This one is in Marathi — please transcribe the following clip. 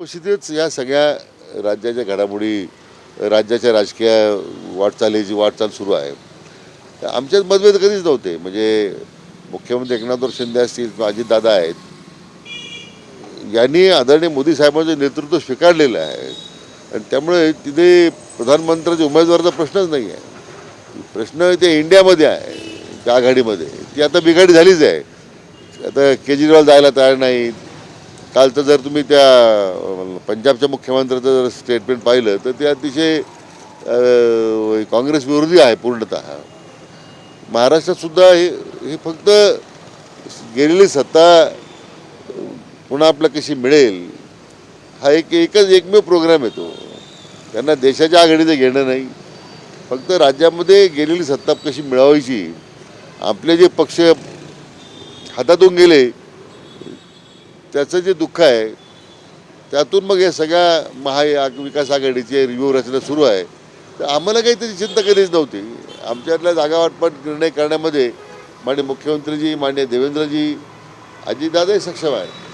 उपस्थितीच या सगळ्या राज्याच्या घडामोडी राज्याच्या राजकीय वाटचालीची वाटचाल सुरू आहे तर आमच्यात मतभेद कधीच नव्हते. म्हणजे मुख्यमंत्री एकनाथराव शिंदे असतील अजितदादा आहेत यांनी आदरणीय मोदी साहेबांचं नेतृत्व स्वीकारलेलं आहे. आणि त्यामुळे तिथे प्रधानमंत्र्याच्या उमेदवाराचा प्रश्नच नाही आहे प्रश्न ते इंडियामध्ये आहे त्या आघाडीमध्ये. ती आता बिघाडी झालीच आहे. आता केजरीवाल जायला तयार नाहीत. कालचं जर तुम्ही त्या पंजाबच्या मुख्यमंत्र्याचं जर स्टेटमेंट पाहिलं तर ते अतिशय काँग्रेस विरोधी आहे पूर्णतः. महाराष्ट्रातसुद्धा हे हे फक्त गेलेली सत्ता पुन्हा आपल्या कशी मिळेल हा एक एकच एकमेव प्रोग्राम येतो त्यांना देशाच्या आघाडीचं घेणं नाही. फक्त राज्यामध्ये गेलेली सत्ता कशी मिळवायची आपले जे पक्ष हातातून गेले त्याचं जे दुःख आहे त्यातून मग या सगळ्या महा विकास आघाडीचे रिव्ह्यू रचना सुरू आहे. तर आम्हाला काही त्याची चिंता कधीच नव्हती. आमच्यातल्या जागावाटपाट निर्णय करण्यामध्ये माननीय मुख्यमंत्रीजी माननीय देवेंद्रजी अजितदादाही सक्षम आहे